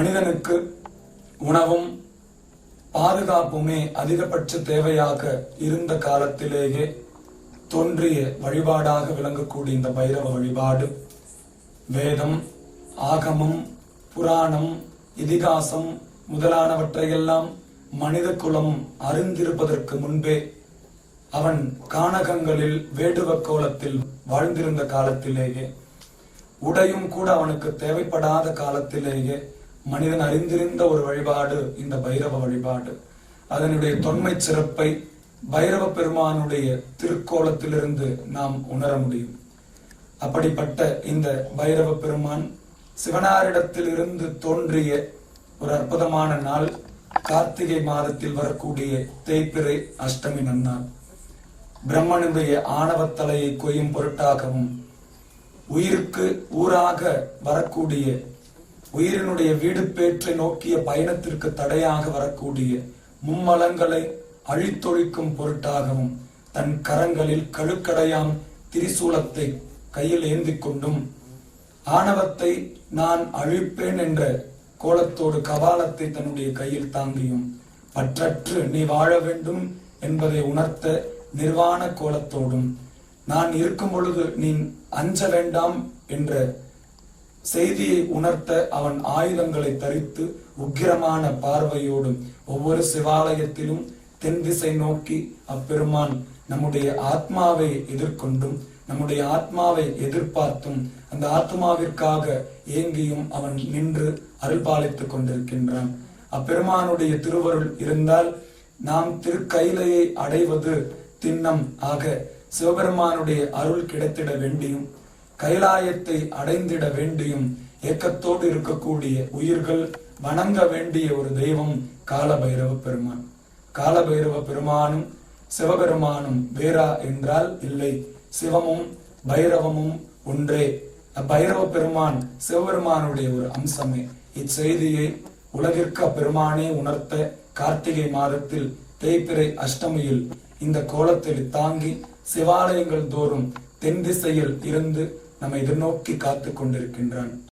மனிதனுக்கு உணவும் பாதுகாப்புமே அதிகபட்ச தேவையாக இருந்த காலத்திலேயே தோன்றிய வழிபாடாக விளங்கக்கூடிய இந்த பைரவ வழிபாடு. வேதம் ஆகமம் புராணம் இதிகாசம் முதலானவற்றையெல்லாம் மனித குலம் அறிந்திருப்பதற்கு முன்பே அவன் கானகங்களில் வேடுவ கோலத்தில் வாழ்ந்திருந்த காலத்திலேயே உடையும் கூட அவனுக்கு தேவைப்படாத காலத்திலேயே மனிதன் அறிந்திருந்த ஒரு வழிபாடு இந்த பைரவ வழிபாடு. அதனுடைய தொன்மை சிறப்பை பைரவ பெருமானுடைய திருக்கோலத்திலிருந்து நாம் உணர முடியும். அப்படிப்பட்ட இந்த பைரவ பெருமான் சிவனாரிடத்திலிருந்து தோன்றிய ஒரு அற்புதமான நாள் கார்த்திகை மாதத்தில் வரக்கூடிய தேய்பிறை அஷ்டமி நன்னாள். பிரம்மனுடைய ஆணவத்தலையை கொய்யும் பொருட்டாகவும் உயிருக்கு ஊராக வரக்கூடிய உயிரினுடைய வீடு பேற்றை நோக்கிய பயணத்திற்கு தடையாக வரக்கூடிய மும்மலங்களை அழித்தொழிக்கும் பொருட்டாகவும் தன் கரங்களில் கழுக்கடையாம் திரிசூலத்தை கையில் ஏந்தி கொண்டும் ஆணவத்தை நான் அழிப்பேன் என்ற கோலத்தோடு கபாலத்தை தன்னுடைய கையில் தாங்கியும் பற்றற்று நீ வாழ வேண்டும் என்பதை உணர்த்த நிர்வாண கோலத்தோடும் நான் இருக்கும் பொழுது நீ அஞ்ச வேண்டாம் என்ற செய்தியை உணர்த்த அவன் ஆயுதங்களை தரித்து உக்கிரமான பார்வையோடும் ஒவ்வொரு சிவாலயத்திலும் தென் திசை நோக்கி அப்பெருமான் நம்முடைய ஆத்மாவை எதிர்கொண்டும் நம்முடைய ஆத்மாவை எதிர்பார்த்தும் அந்த ஆத்மாவிற்காக ஏங்கியும் அவன் நின்று அருள்பாலித்துக் கொண்டிருக்கின்றான். அப்பெருமானுடைய திருவருள் இருந்தால் நாம் திருக்கைலையை அடைவது திண்ணம் ஆக சிவபெருமானுடைய அருள் கிடைத்திட வேண்டியும் கைலாயத்தை அடைந்திட வேண்டியும் ஏக்கத்தோடு இருக்கக்கூடிய உயிர்கள் வணங்க வேண்டிய ஒரு தெய்வம் காலபைரவ பெருமான். காலபைரவ பெருமானும் சிவபெருமானும் வேறா என்றால் இல்லை. சிவமும் பைரவமும் ஒன்றே. அப்பைரவ பெருமான் சிவபெருமானுடைய ஒரு அம்சமே. இச்செய்தியை உலகிற்கு அப்பெருமானே உணர்த்த கார்த்திகை மாதத்தில் தேய்பிறை அஷ்டமியில் இந்த கோலத்தில் தாங்கி சிவாலயங்கள் தோறும் தென் திசையில் இருந்து நம்மை எதிர்நோக்கி காத்துக் கொண்டிருக்கின்றான்.